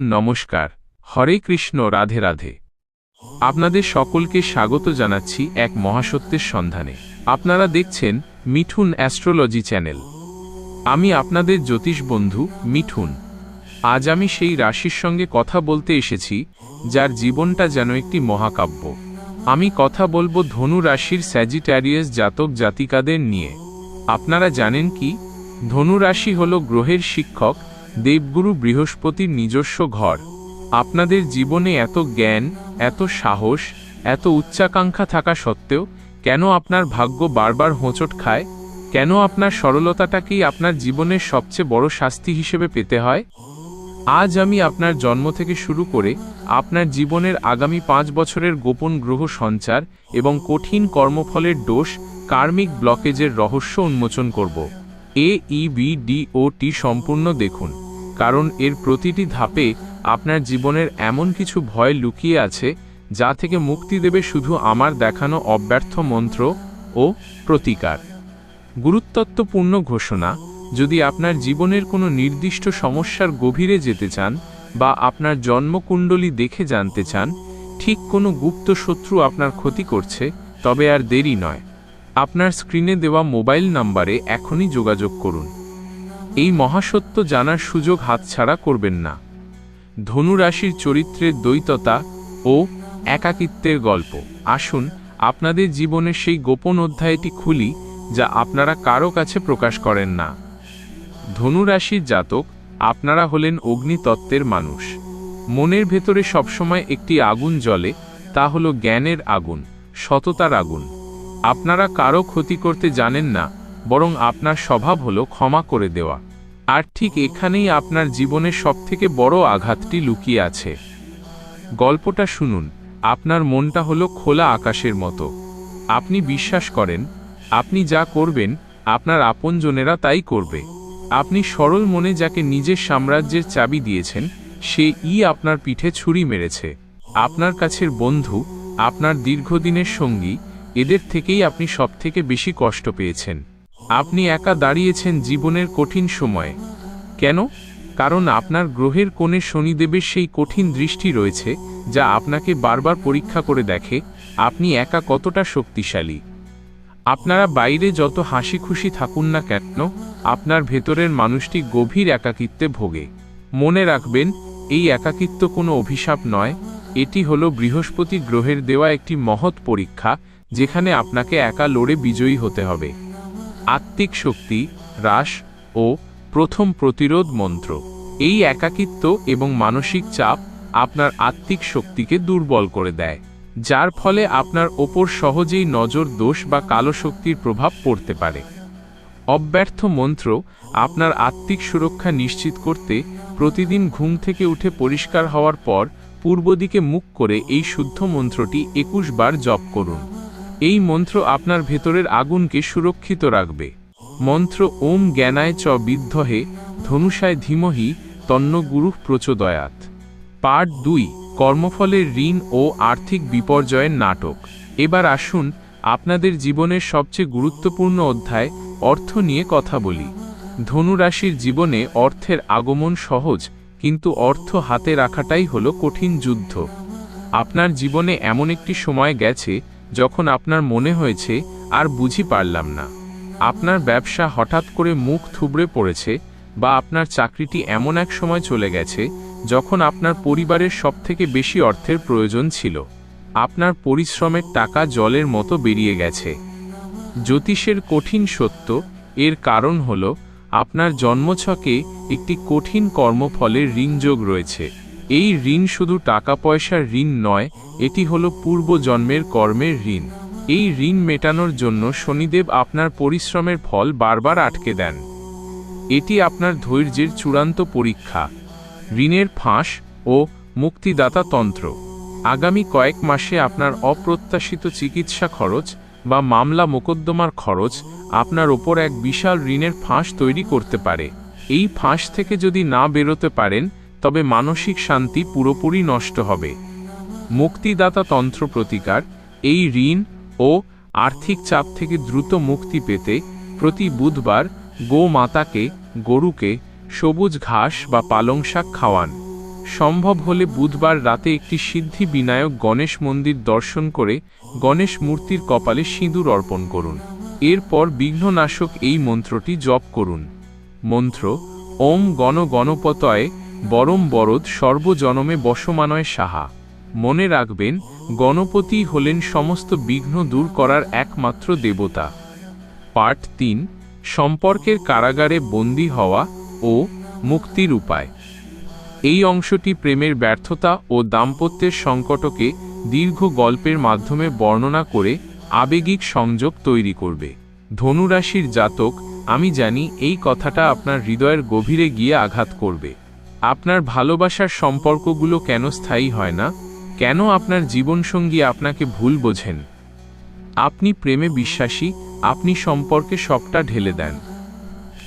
নমস্কার। হরে কৃষ্ণ, রাধে রাধে। আপনাদের সকলকে স্বাগত জানাচ্ছি এক মহাসত্যের সন্ধানে। আপনারা দেখছেন মিঠুন অ্যাস্ট্রোলজি চ্যানেল। আমি আপনাদের জ্যোতিষ বন্ধু মিঠুন। আজ আমি সেই রাশির সঙ্গে কথা বলতে এসেছি, যার জীবনটা যেন একটি মহাকাব্য। আমি কথা বলব ধনু রাশির স্যাজিটারিয়াস জাতক জাতিকাদের নিয়ে। আপনারা জানেন কি? ধনু রাশি হল গ্রহের শিক্ষক দেবগুরু বৃহস্পতির নিজস্ব ঘর। আপনাদের জীবনে এত জ্ঞান, এত সাহস, এত উচ্চাকাঙ্ক্ষা থাকা সত্ত্বেও কেন আপনার ভাগ্য বারবার হোঁচট খায়? কেন আপনার সরলতাটাকেই আপনার জীবনের সবচেয়ে বড় শাস্তি হিসেবে পেতে হয়? আজ আমি আপনার জন্ম থেকে শুরু করে আপনার জীবনের আগামী পাঁচ বছরের গোপন গ্রহ সঞ্চার এবং কঠিন কর্মফলের দোষ কার্মিক ব্লকেজের রহস্য উন্মোচন করব। এ ই বি ডি টি সম্পূর্ণ দেখুন। কারণ এর প্রতিটি ধাপে আপনার জীবনের এমন কিছু ভয় লুকিয়ে আছে যা থেকে মুক্তি দেবে শুধু আমার দেখানো অব্যর্থ মন্ত্র ও প্রতিকার। গুরুত্বত্বপূর্ণ ঘোষণা, যদি আপনার জীবনের কোনো নির্দিষ্ট সমস্যার গভীরে যেতে চান বা আপনার জন্মকুণ্ডলী দেখে জানতে চান, ঠিক কোনো গুপ্ত শত্রু আপনার ক্ষতি করছে, তবে আর দেরি নয়। আপনার স্ক্রিনে দেওয়া মোবাইল নাম্বারে এখনই যোগাযোগ করুন। এই মহাসত্য জানার সুযোগ হাতছাড়া করবেন না। ধনুরাশির চরিত্রের দ্বৈততা ও একাকিত্বের গল্প। আসুন, আপনাদের জীবনের সেই গোপন অধ্যায়টি খুলি, যা আপনারা কারও কাছে প্রকাশ করেন না। ধনুরাশির জাতক, আপনারা হলেন অগ্নিতত্ত্বের মানুষ। মনের ভেতরে সবসময় একটি আগুন জ্বলে, তা হলো জ্ঞানের আগুন, সততার আগুন। আপনারা কারও ক্ষতি করতে জানেন না বরং আপনার স্বভাব হলো ক্ষমা করে দেওয়া। আর ঠিক এখানেই আপনার জীবনের সবথেকে বড় আঘাতটি লুকিয়ে আছে। গল্পটা শুনুন, আপনার মনটা হলো খোলা আকাশের মতো। আপনি বিশ্বাস করেন, আপনি যা করবেন, আপনার আপনজনেরা তাই করবে। আপনি সরল মনে যাকে নিজের সাম্রাজ্যের চাবি দিয়েছেন সে ই আপনার পিঠে ছুরি মেরেছে। আপনার কাছের বন্ধু, আপনার দীর্ঘদিনের সঙ্গী, এদের থেকেই আপনি সবথেকে বেশি কষ্ট পেয়েছেন। আপনি একা দাঁড়িয়েছেন জীবনের কঠিন সময়ে। কেন? কারণ আপনার গ্রহের কোণে শনিদেবের সেই কঠিন দৃষ্টি রয়েছে, যা আপনাকে বারবার পরীক্ষা করে দেখে, আপনি একা কতটা শক্তিশালী। আপনারা বাইরে যত হাসি খুশি থাকুন না কেন, আপনার ভেতরের মানুষটি গভীর একাকিত্বে ভোগে। মনে রাখবেন, এই একাকিত্ব কোনো অভিশাপ নয়, এটি হল বৃহস্পতি গ্রহের দেওয়া একটি মহৎ পরীক্ষা, যেখানে আপনাকে একা লড়ে বিজয়ী হতে হবে। আত্মিক শক্তি, হ্রাস ও প্রথম প্রতিরোধ মন্ত্র। এই একাকিত্ব এবং মানসিক চাপ আপনার আত্মিক শক্তিকে দুর্বল করে দেয়, যার ফলে আপনার ওপর সহজেই নজর দোষ বা কালো শক্তির প্রভাব পড়তে পারে। অব্যর্থ মন্ত্র, আপনার আত্মিক সুরক্ষা নিশ্চিত করতে প্রতিদিন ঘুম থেকে উঠে পরিষ্কার হওয়ার পর পূর্ব দিকে মুখ করে এই শুদ্ধ মন্ত্রটি একুশ বার জপ করুন। এই মন্ত্র আপনার ভেতরের আগুনকে সুরক্ষিত রাখবে। মন্ত্র ওম জ্ঞানায় চ বিদ্ধহে, ধনুষায় ধীমহি, তন্ন গুরু প্রচোদয়াত। পার্ট দুই, কর্মফলের ঋণ ও আর্থিক বিপর্যয়ের নাটক। এবার আসুন আপনাদের জীবনের সবচেয়ে গুরুত্বপূর্ণ অধ্যায়, অর্থ নিয়ে কথা বলি। ধনুরাশির জীবনে অর্থের আগমন সহজ, কিন্তু অর্থ হাতে রাখাটাই হলো কঠিন যুদ্ধ। আপনার জীবনে এমন একটি সময় গেছে যখন আপনার মনে হয়েছে, আর বুঝি পারলাম না। আপনার ব্যবসা হঠাৎ করে মুখ থুবড়ে পড়েছে, বা আপনার চাকরিটি এমন এক সময় চলে গেছে, যখন আপনার পরিবারের সবথেকে বেশি অর্থের প্রয়োজন ছিল। আপনার পরিশ্রমের টাকা জলের মতো বেরিয়ে গেছে। জ্যোতিষের কঠিন সত্য, এর কারণ হল, আপনার জন্মছকে একটি কঠিন কর্মফলের ঋণযোগ রয়েছে। এই ঋণ শুধু টাকা পয়সার ঋণ নয়, এটি হলো পূর্বজন্মের কর্মের ঋণ। এই ঋণ মেটানোর জন্য শনিদেব আপনার পরিশ্রমের ফল বারবার আটকে দেন। এটি আপনার ধৈর্যের চূড়ান্ত পরীক্ষা, ঋণের ফাঁস ও মুক্তিদাতা তন্ত্র। আগামী কয়েক মাসে আপনার অপ্রত্যাশিত চিকিৎসা খরচ বা মামলা মোকদ্দমার খরচ আপনার ওপর এক বিশাল ঋণের ফাঁস তৈরি করতে পারে। এই ফাঁস থেকে যদি না বেরোতে পারেন তবে মানসিক শান্তি পুরোপুরি নষ্ট হবে। মুক্তিদাতা তন্ত্র প্রতিকার, এই ঋণ ও আর্থিক চাপ থেকে দ্রুত মুক্তি পেতে প্রতি বুধবার গো মাতাকে গরুকে সবুজ ঘাস বা পালং শাক খাওয়ান। সম্ভব হলে বুধবার রাতে একটি সিদ্ধি বিনায়ক গণেশ মন্দির দর্শন করে গণেশ মূর্তির কপালে সিঁদুর অর্পণ করুন। এরপর বিঘ্ননাশক এই মন্ত্রটি জপ করুন। মন্ত্র, ওম গণ গণপতয়ে বরম বরদ সর্বজনমে বসমানয় সাহা। মনে রাখবেন, গণপতি হলেন সমস্ত বিঘ্ন দূর করার একমাত্র দেবতা। পার্ট তিন, সম্পর্কের কারাগারে বন্দী হওয়া ও মুক্তির উপায়। এই অংশটি প্রেমের ব্যর্থতা ও দাম্পত্যের সংকটকে দীর্ঘ গল্পের মাধ্যমে বর্ণনা করে আবেগিক সংযোগ তৈরি করবে। ধনুরাশির জাতক, আমি জানি এই কথাটা আপনার হৃদয়ের গভীরে গিয়ে আঘাত করবে। আপনার ভালোবাসার সম্পর্কগুলো কেন স্থায়ী হয় না? কেন আপনার জীবনসঙ্গী আপনাকে ভুল বোঝেন? আপনি প্রেমে বিশ্বাসী, আপনি সম্পর্কে সবটা ঢেলে দেন।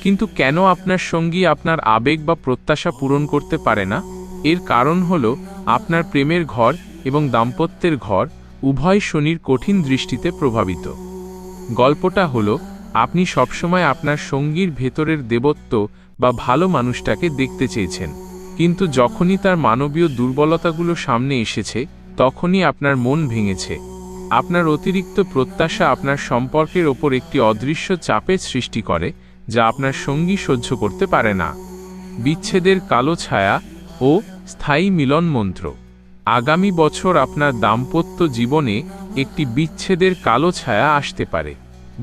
কিন্তু কেন আপনার সঙ্গী আপনার আবেগ বা প্রত্যাশা পূরণ করতে পারে না? এর কারণ হল আপনার প্রেমের ঘর এবং দাম্পত্যের ঘর উভয় শনির কঠিন দৃষ্টিতে প্রভাবিত। গল্পটা হলো, আপনি সবসময় আপনার সঙ্গীর ভেতরের দেবত্ব বা ভালো মানুষটাকে দেখতে চেয়েছেন। কিন্তু যখনই তার মানবীয় দুর্বলতাগুলো সামনে এসেছে, তখনই আপনার মন ভেঙেছে। আপনার অতিরিক্ত প্রত্যাশা আপনার সম্পর্কের ওপর একটি অদৃশ্য চাপের সৃষ্টি করে, যা আপনার সঙ্গী সহ্য করতে পারে না। বিচ্ছেদের কালো ছায়া ও স্থায়ী মিলন মন্ত্র। আগামী বছর আপনার দাম্পত্য জীবনে একটি বিচ্ছেদের কালো ছায়া আসতে পারে।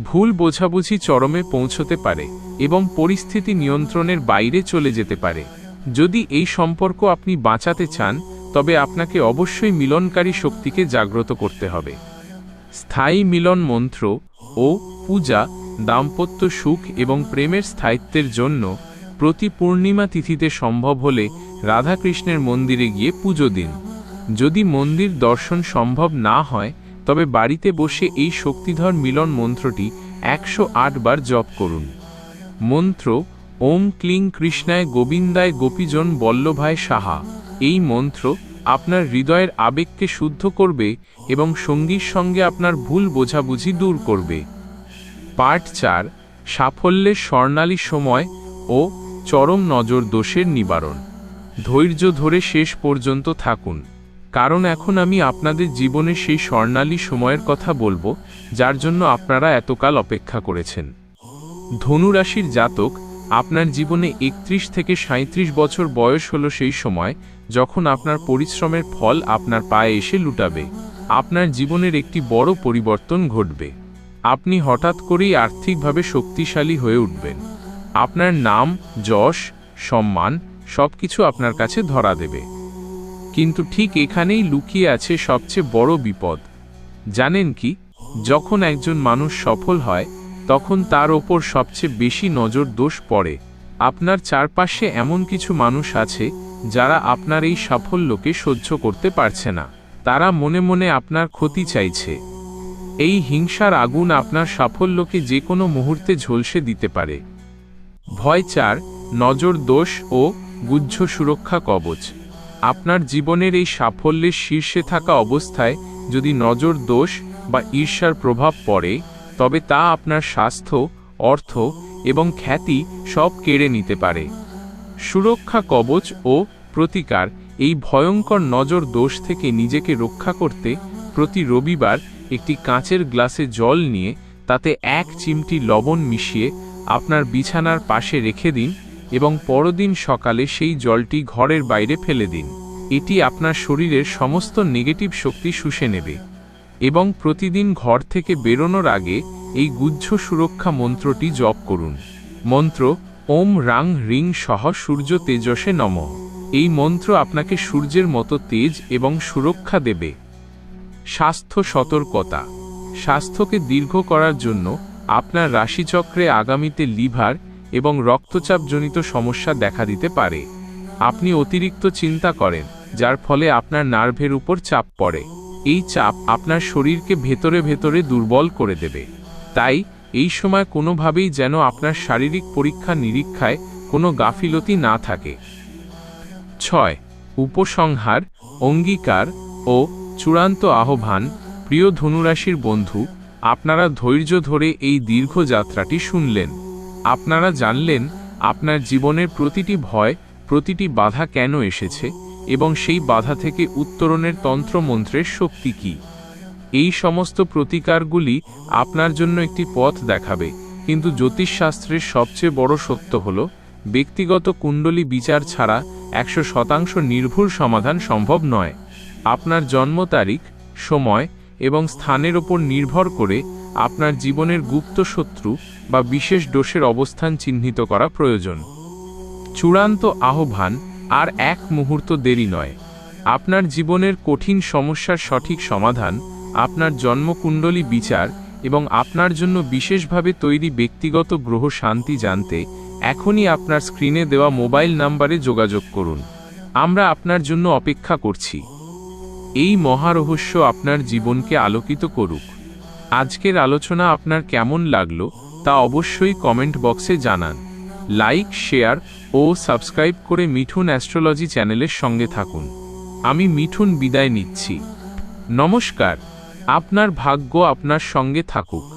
ভুল বোঝাবুঝি চরমে পৌঁছতে পারে এবং পরিস্থিতি নিয়ন্ত্রণের বাইরে চলে যেতে পারে। যদি এই সম্পর্ক আপনি বাঁচাতে চান, তবে আপনাকে অবশ্যই মিলনকারী শক্তিকে জাগ্রত করতে হবে। স্থায়ী মিলন মন্ত্র ও পূজা, দাম্পত্য সুখ এবং প্রেমের স্থায়িত্বের জন্য প্রতি পূর্ণিমা তিথিতে সম্ভব হলে রাধাকৃষ্ণের মন্দিরে গিয়ে পুজো দিন। যদি মন্দির দর্শন সম্ভব না হয়, তবে বাড়িতে বসে এই শক্তিধর মিলন মন্ত্রটি একশো আট বার জপ করুন। মন্ত্র ওম ক্লিং কৃষ্ণায় গোবিন্দায় গোপীজন বল্লভায় সাহা। এই মন্ত্র আপনার হৃদয়ের আবেগকে শুদ্ধ করবে এবং সঙ্গীর সঙ্গে আপনার ভুল বোঝাবুঝি দূর করবে। পার্ট চার, সাফল্যের স্বর্ণালী সময় ও চরম নজর দোষের নিবারণ। ধৈর্য ধরে শেষ পর্যন্ত থাকুন। কারণ এখন আমি আপনাদের জীবনের সেই স্বর্ণালী সময়ের কথা বলব, যার জন্য আপনারা এতকাল অপেক্ষা করেছেন। ধনুরাশির জাতক আপনার জীবনে একত্রিশ থেকে সাঁত্রিশ বছর বয়স হলো সেই সময় যখন আপনার পরিশ্রমের ফল আপনার পায়ে এসে লুটাবে। আপনার জীবনের একটি বড় পরিবর্তন ঘটবে। আপনি হঠাৎ করেই আর্থিকভাবে শক্তিশালী হয়ে উঠবেন। আপনার নাম, যশ, সম্মান সবকিছু আপনার কাছে ধরা দেবে। কিন্তু ঠিক এখানেই লুকিয়ে আছে সবচেয়ে বড় বিপদ। জানেন কি? যখন একজন মানুষ সফল হয় তখন তার ওপর সবচেয়ে বেশি নজর দোষ পড়ে। আপনার চারপাশে এমন কিছু মানুষ আছে, যারা আপনার এই সাফল্যকে সহ্য করতে পারছে না। তারা মনে মনে আপনার ক্ষতি চাইছে। এই হিংসার আগুন আপনার সাফল্যকে যে কোনো মুহূর্তে ঝলসে দিতে পারে। ভয় চার, নজর দোষ ও গুহ্য সুরক্ষা কবচ। আপনার জীবনের এই সাফল্যের শীর্ষে থাকা অবস্থায় যদি নজর দোষ বা ঈর্ষার প্রভাব পড়ে তবে তা আপনার স্বাস্থ্য, অর্থ এবং খ্যাতি সব কেড়ে নিতে পারে। সুরক্ষা কবচ ও প্রতিকার এই ভয়ঙ্কর নজর দোষ থেকে নিজেকে রক্ষা করতে প্রতি রবিবার একটি কাঁচের গ্লাসে জল নিয়ে তাতে এক চিমটি লবণ মিশিয়ে আপনার বিছানার পাশে রেখে দিন এবং পরদিন সকালে সেই জলটি ঘরের বাইরে ফেলে দিন। এটি আপনার শরীরের সমস্ত নেগেটিভ শক্তি শুষে নেবে। এবং প্রতিদিন ঘর থেকে বেরোনোর আগে এই গুজ্জ সুরক্ষা মন্ত্রটি জপ করুন। মন্ত্র, ওম রাং রিং সহ সূর্য তেজসে নম। এই মন্ত্র আপনাকে সূর্যের মতো তেজ এবং সুরক্ষা দেবে। স্বাস্থ্য সতর্কতা। স্বাস্থ্যকে দীর্ঘ করার জন্য আপনার রাশিচক্রে আগামীতে লিভার এবং রক্তচাপজনিত সমস্যা দেখা দিতে পারে। আপনি অতিরিক্ত চিন্তা করেন, যার ফলে আপনার নার্ভের উপর চাপ পড়ে। এই চাপ আপনার শরীরকে ভেতরে ভেতরে দুর্বল করে দেবে। তাই, এই সময় কোনোভাবেই যেন আপনার শারীরিক পরীক্ষা নিরীক্ষায় কোনো গাফিলতি না থাকে। ছয়, উপসংহার, অঙ্গীকার ও চূড়ান্ত আহ্বান, প্রিয় ধনুরাশির বন্ধু, আপনারা ধৈর্য ধরে এই দীর্ঘ যাত্রাটি শুনলেন। আপনারা জানলেন, আপনার জীবনের প্রতিটি ভয়, প্রতিটি বাধা কেন এসেছে? এবং সেই বাধা থেকে উত্তরণের তন্ত্রমন্ত্রের শক্তি কী? এই সমস্ত প্রতিকারগুলি আপনার জন্য একটি পথ দেখাবে, কিন্তু জ্যোতিষশাস্ত্রের সবচেয়ে বড় সত্য হল, ব্যক্তিগত কুণ্ডলী বিচার ছাড়া একশো শতাংশ নির্ভুল সমাধান সম্ভব নয়। আপনার জন্ম তারিখ, সময় এবং স্থানের ওপর নির্ভর করে আপনার জীবনের গুপ্ত শত্রু বা বিশেষ দোষের অবস্থান চিহ্নিত করা প্রয়োজন। চূড়ান্ত আহ্বান আর এক মুহূর্ত দেরি নয়। আপনার জীবনের কঠিন সমস্যার সঠিক সমাধান, আপনার জন্মকুণ্ডলী বিচার এবং আপনার জন্য বিশেষভাবে তৈরি ব্যক্তিগত গ্রহ শান্তি জানতে এখনই আপনার স্ক্রিনে দেওয়া মোবাইল নাম্বারে যোগাযোগ করুন। আমরা আপনার জন্য অপেক্ষা করছি। এই মহারহস্য আপনার জীবনকে আলোকিত করুক। আজকের আলোচনা আপনার কেমন লাগল তা অবশ্যই কমেন্ট বক্সে জানান। লাইক, শেয়ার ও সাবস্ক্রাইব করে মিঠুন অ্যাস্ট্রোলজি চ্যানেলের সঙ্গে থাকুন। আমি মিঠুন বিদায় নিচ্ছি। নমস্কার। আপনার ভাগ্য আপনার সঙ্গে থাকুক।